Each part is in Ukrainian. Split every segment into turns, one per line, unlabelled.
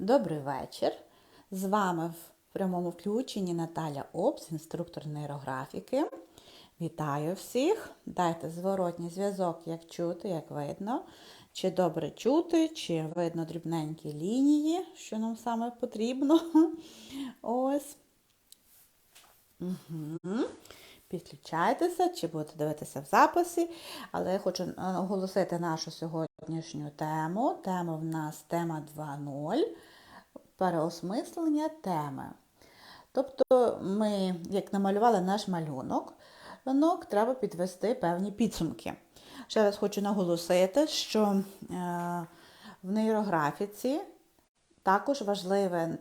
Добрий вечір. З вами в прямому включенні Наталя Обс, інструктор нейрографіки. Вітаю всіх! Дайте зворотній зв'язок, як чути, як видно. Чи добре чути, чи видно дрібненькі лінії, що нам саме потрібно. Ось. Угу. Підключайтеся, чи будете дивитися в записі, але я хочу оголосити нашу сьогоднішню тему. Тема в нас тема 2.0 переосмислення теми. Тобто, ми, як намалювали наш малюнок, малюнок треба підвести певні підсумки. Ще раз хочу наголосити, що е, в нейрографіці також важливе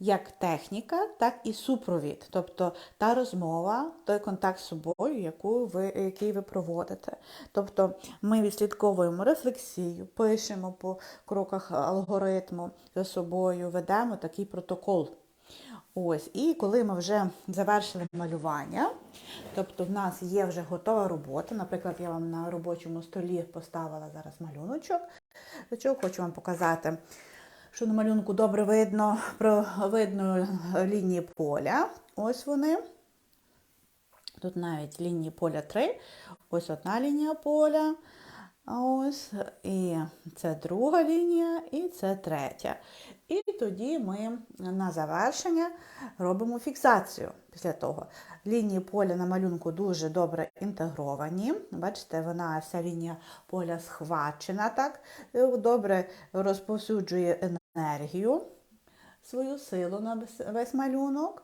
як техніка, так і супровід, тобто та розмова, той контакт з собою, яку ви, який ви проводите. Тобто ми відслідковуємо рефлексію, пишемо по кроках алгоритму за собою, ведемо такий протокол. Ось, І коли ми вже завершили малювання, тобто в нас є вже готова робота. Наприклад, я вам на робочому столі поставила зараз малюночок. Хочу вам показати що на малюнку добре видно видно лінії поля. Ось вони. Тут навіть лінії поля 3. Ось одна лінія поля. Ось, і це друга лінія, і це третя. І тоді ми на завершення робимо фіксацію після того. Лінії поля на малюнку дуже добре інтегровані. Бачите, вона вся лінія поля схвачена, так, добре розповсюджує енергію, свою силу на весь малюнок.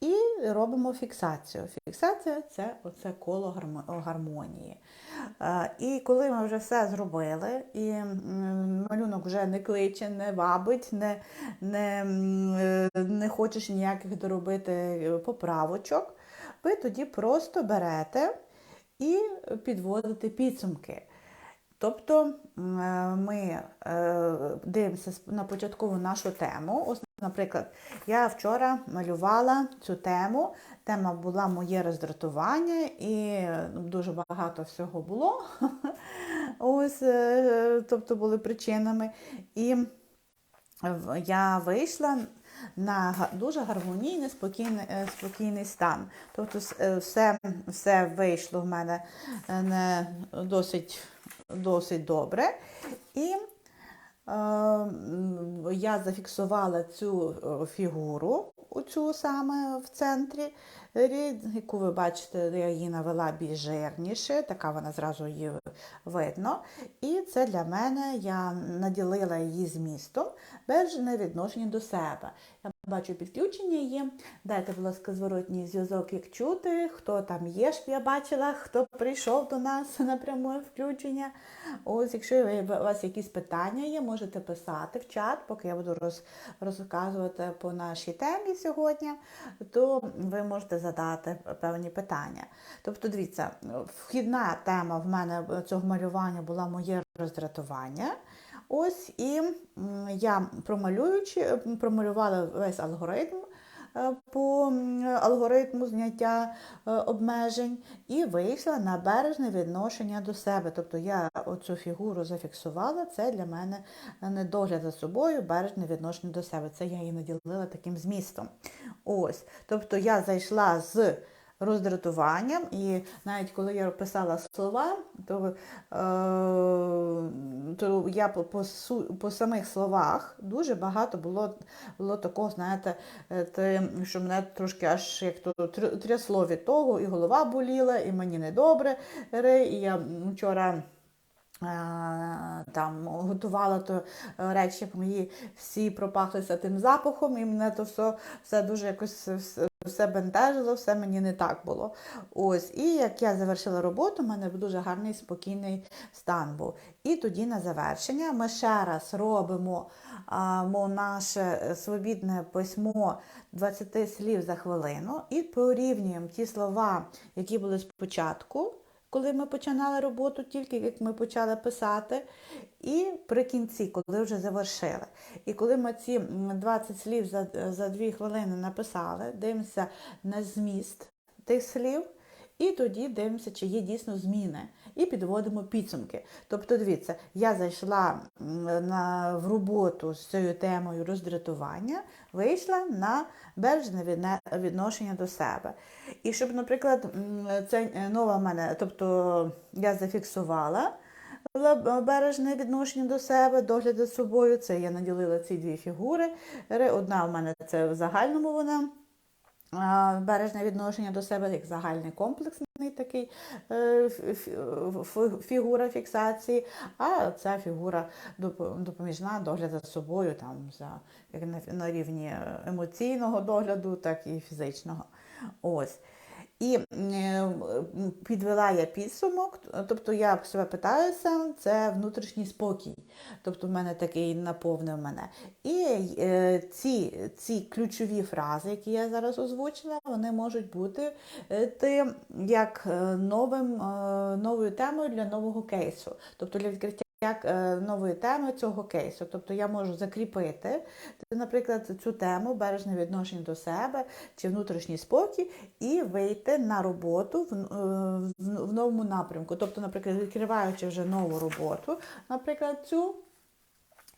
І робимо фіксацію. Фіксація це оце коло гармонії. І коли ми вже все зробили, і малюнок вже не кличе, не вабить, не не, не хочеш ніяких доробити поправочок, ви тоді просто берете і підводите підсумки. Тобто ми е, дивимося на початкову нашу тему. Наприклад, я вчора малювала цю тему. Тема була моє роздратування, і дуже багато всього було. Ось, е, Тобто були причинами. І я вийшла на дуже гармонійний, спокійний е, спокійний стан. Тобто, все все вийшло в мене не досить досить добре. І е, я зафіксувала цю е, фігуру, оцю саме в центрі, яку ви бачите, я її навела більш жирніше, така вона зразу її видно. І це для мене я наділила її змістом без відношення до себе. Бачу, підключення є. Дайте, будь ласка, зворотній зв'язок, як чути, хто там є, щоб я бачила, хто прийшов до нас на пряме включення. Ось, якщо у вас якісь питання є, можете писати в чат, поки я буду роз, розказувати по нашій темі сьогодні, то ви можете задати певні питання. Тобто, дивіться, вхідна тема в мене цього малювання була моє роздратування. Ось і я промалюючи, промалювала весь алгоритм е, по алгоритму зняття е, обмежень і вийшла на бережне відношення до себе. Тобто я оцю фігуру зафіксувала, це для мене не догляд за собою, бережне відношення до себе. Це я її наділила таким змістом. Ось, Тобто я зайшла з роздратуванням. І навіть коли я писала слова, то е, то я по по, самих словах дуже багато було було такого, знаєте, те, що мене трошки аж як то трясло від того, і голова боліла, і мені недобре. І я вчора. Е, там готувала то речі мої всі пропахлися тим запахом, і мене то все все дуже якось все бентежило, все мені не так було. Ось, І як я завершила роботу, у мене дуже гарний спокійний стан був. І тоді на завершення ми ще раз робимо а, наше свобідне письмо 20 слів за хвилину і порівнюємо ті слова, які були спочатку коли ми починали роботу, тільки як ми почали писати, і при кінці, коли вже завершили. І коли ми ці 20 слів за, за 2 хвилини написали, дивимося на зміст тих слів. І тоді дивимося, чи є дійсно зміни. І підводимо підсумки. Тобто, дивіться, я зайшла на, в роботу з цією темою роздратування, вийшла на бережне відношення до себе. І щоб, наприклад, це е, нова в мене, тобто я зафіксувала бережне відношення до себе, догляд за собою. Це я наділила ці дві фігури. Одна в мене це в загальному вона. Бережне відношення до себе як загальний комплексний такий е, фігура фіксації, а ця фігура допоміжна догляд за собою, там за як на, на рівні е, емоційного догляду, так і фізичного. Ось. І підвела я підсумок, тобто я себе питаюся, це внутрішній спокій. Тобто в мене такий наповнив мене. І е, ці, ці ключові фрази, які я зараз озвучила, вони можуть бути е, як е, новим, новою темою для нового кейсу, тобто для відкриття. Як е, нової теми цього кейсу. Тобто я можу закріпити, наприклад, цю тему бережне відношення до себе чи внутрішній спокій, і вийти на роботу в, е, в, в новому напрямку. Тобто, наприклад, відкриваючи вже нову роботу, наприклад, цю.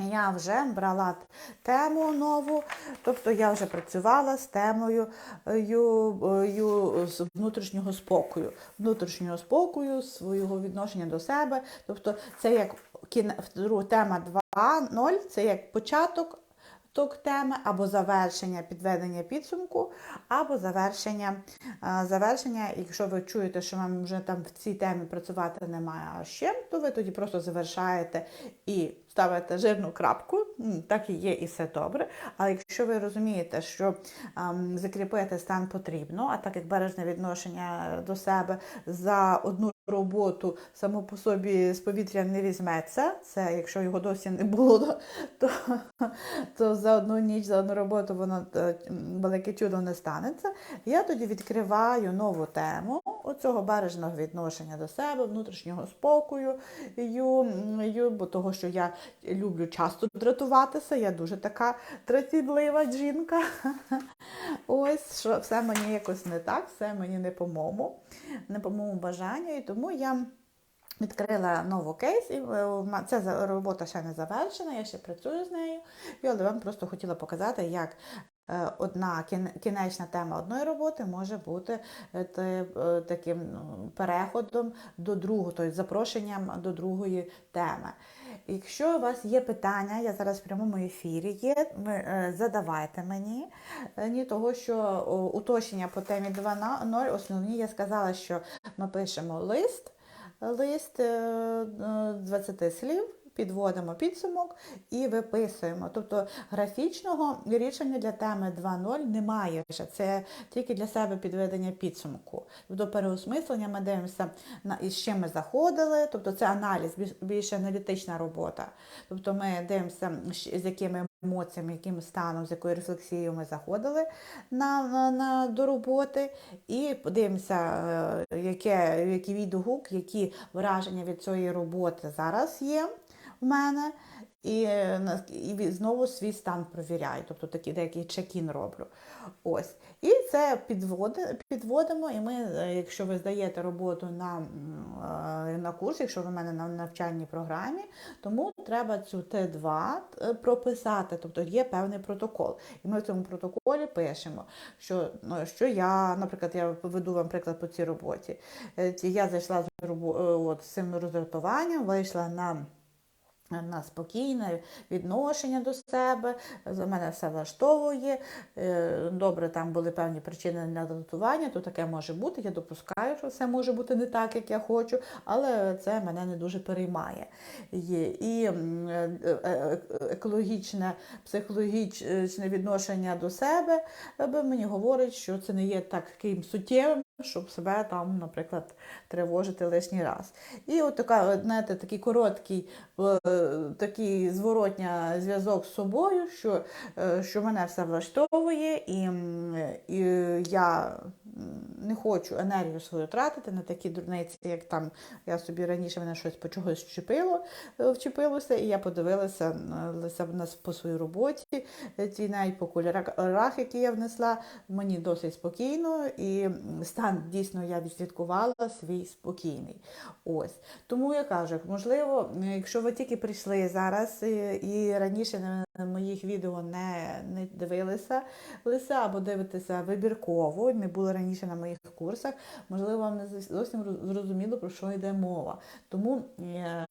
Я вже брала тему нову, тобто я вже працювала з темою е, ю, е, ю, з внутрішнього спокою, внутрішнього спокою, свого відношення до себе. Тобто це як тема 2.0, це як початок ток теми, або завершення підведення підсумку, або завершення, е, завершення. Якщо ви чуєте, що вам вже там в цій темі працювати немає а ще, то ви тоді просто завершаєте і ставите жирну крапку, так і є, і все добре. Але якщо ви розумієте, що ем, закріпити стан потрібно, а так як бережне відношення до себе за одну роботу само по собі з повітря не візьметься, це якщо його досі не було, то, то за одну ніч, за одну роботу воно е, велике чудо не станеться. Я тоді відкриваю нову тему оцього бережного відношення до себе, внутрішнього спокою, ю, ю, бо того, що я люблю часто дратуватися, я дуже така тратідлива жінка. Ось що все мені якось не так, все мені не по-моєму, не по моєму бажанню. І тому я відкрила новий кейс, і е, ця робота ще не завершена, я ще працюю з нею. Але вам просто хотіла показати, як одна кін- кінечна тема одної роботи може бути е, е, таким ну, переходом до другого, тобто запрошенням до другої теми. Якщо у вас є питання, я зараз в прямому ефірі є, е, задавайте мені. Е, Ні того, що уточнення по темі 2.0 основні, я сказала, що ми пишемо лист, лист е, е, 20 слів, підводимо підсумок і виписуємо. Тобто графічного рішення для теми 2.0 немає. Це тільки для себе підведення підсумку. До переосмислення ми дивимося із чим ми заходили, тобто це аналіз, більш- аналітична робота. Тобто ми дивимося, з якими емоціями, яким станом, з якою рефлексією ми заходили на, на, на, до роботи, і подивимося, е, яке, який відгук, які враження від цієї роботи зараз є в мене. І, е, і знову свій стан провіряю, тобто такий деякий чек-ін роблю. Ось. І це підводи, підводимо, і ми, е, якщо ви здаєте роботу на, е, на курс, якщо ви в мене на навчальній програмі, тому треба цю Т2 е, прописати, тобто є певний протокол. І ми в цьому протоколі пишемо, що, ну, що я, наприклад, я веду вам приклад по цій роботі. Я зайшла з, от, з цим роздратуванням, вийшла на на спокійне відношення до себе, за мене все влаштовує. Е, Добре, там були певні причини для дратування, то таке може бути. Я допускаю, що все може бути не так, як я хочу, але це мене не дуже переймає. І е, е, екологічне, психологічне відношення до себе мені говорить, що це не є таким суттєвим, щоб себе там, наприклад, тривожити лишній раз. І от така, знаєте, такий короткий е, такий зворотня зв'язок з собою, що, е, що мене все влаштовує, і, і я не хочу енергію свою тратити на такі дурниці, як там я собі раніше мене щось по чогось вчепило, е, вчепилося, і я подивилася на, по своїй роботі, е, ті навіть по кольорах, які я внесла, мені досить спокійно, і стан дійсно я відслідкувала свій спокійний. Ось. Тому я кажу, можливо, якщо ви тільки прийшли зараз е, і раніше на моїх відео не, не дивилися лиса або дивитеся вибірково, не були раніше на моїх курсах, можливо, вам не зовсім зрозуміло, про що йде мова. Тому е,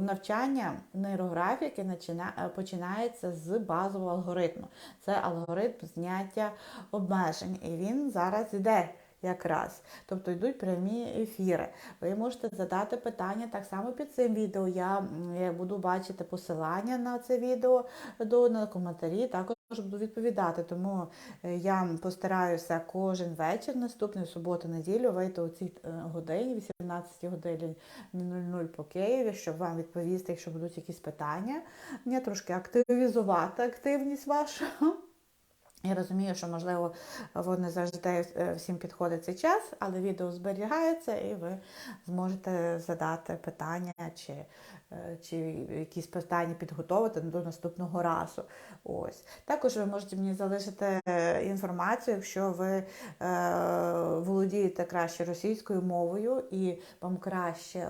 навчання нейрографіки е, починається з базового алгоритму. Це алгоритм зняття обмежень. І він зараз йде якраз. Тобто йдуть прямі ефіри. Ви можете задати питання так само під цим відео. Я, я буду бачити посилання на це відео до на коментарі. Також буду відповідати. Тому е, я постараюся кожен вечір, наступний суботу, неділю, вийти у цій е, годині, 18 годині 00 по Києві, щоб вам відповісти, якщо будуть якісь питання. Я трошки активізувати активність вашу. Я розумію, що можливо не завжди е, всім підходить цей час, але відео зберігається і ви зможете задати питання чи, е, чи якісь питання підготовити до наступного разу. Ось. Також ви можете мені залишити е, інформацію, якщо ви володієте краще російською мовою і вам краще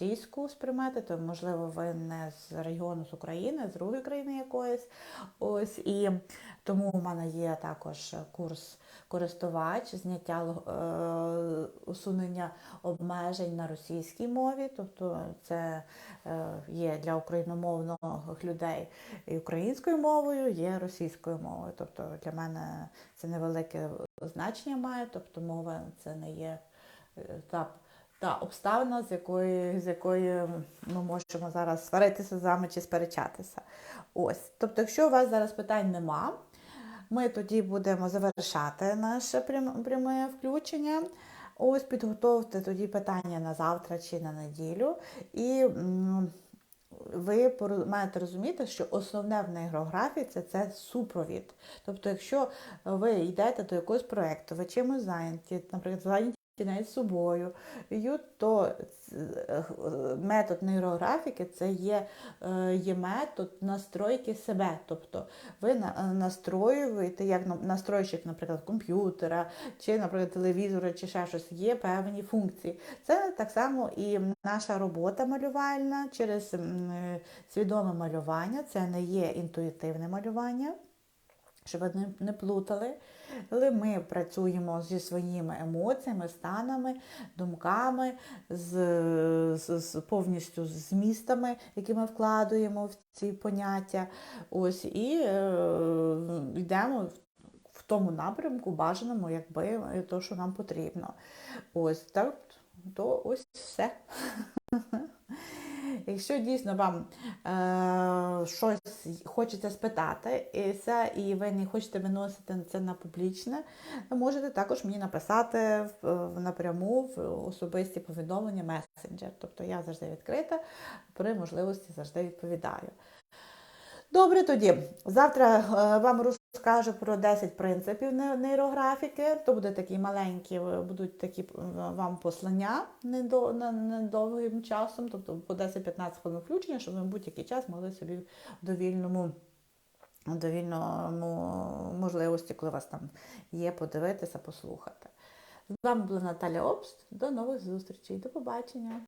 російську сприймати, то можливо ви не з регіону з України, з другої країни якоїсь. Ось і тому у мене є також курс користувач, зняття е, усунення обмежень на російській мові, тобто це е, є для україномовних людей і українською мовою, є російською мовою. Тобто для мене це невелике значення має, тобто мова це не є е, та та обставина, з якої, з якої ми можемо зараз сваритися з вами чи сперечатися. Ось. Тобто, якщо у вас зараз питань нема, ми тоді будемо завершати наше пряме включення. Ось підготовте тоді питання на завтра чи на неділю. І ви маєте розуміти, що основне в нейрографії це, це супровід. Тобто, якщо ви йдете до якогось проєкту, ви чимось зайняті, наприклад, зайняті з собою, то е, метод нейрографіки це є, е, є метод настройки себе. Тобто ви е, настроюєте, як на- настройщик, наприклад, комп'ютера, чи, наприклад, телевізора, чи ще щось, є певні функції. Це так само і наша робота малювальна через свідоме малювання, це не є інтуїтивне малювання. Щоб ви не, плутали, але ми працюємо зі своїми емоціями, станами, думками, з, з, з повністю змістами, які ми вкладуємо в ці поняття. Ось і е, йдемо в, тому напрямку, бажаному, якби то, що нам потрібно. Ось так, то ось все. Якщо дійсно вам е, щось хочеться спитати, і, це, і ви не хочете виносити це на публічне, можете також мені написати напряму в особисті повідомлення месенджер. Тобто я завжди відкрита, при можливості завжди відповідаю. Добре, тоді. Завтра вам вам розкажу про 10 принципів нейрографіки. То буде такі маленькі, е, будуть такі е, вам послання недовгим часом, тобто по 10-15 хвилин включення, щоб ви будь-який час могли собі в довільному. в довільному можливості, коли у вас там є, подивитися, послухати. З вами була Наталя Обст. До нових зустрічей. До побачення.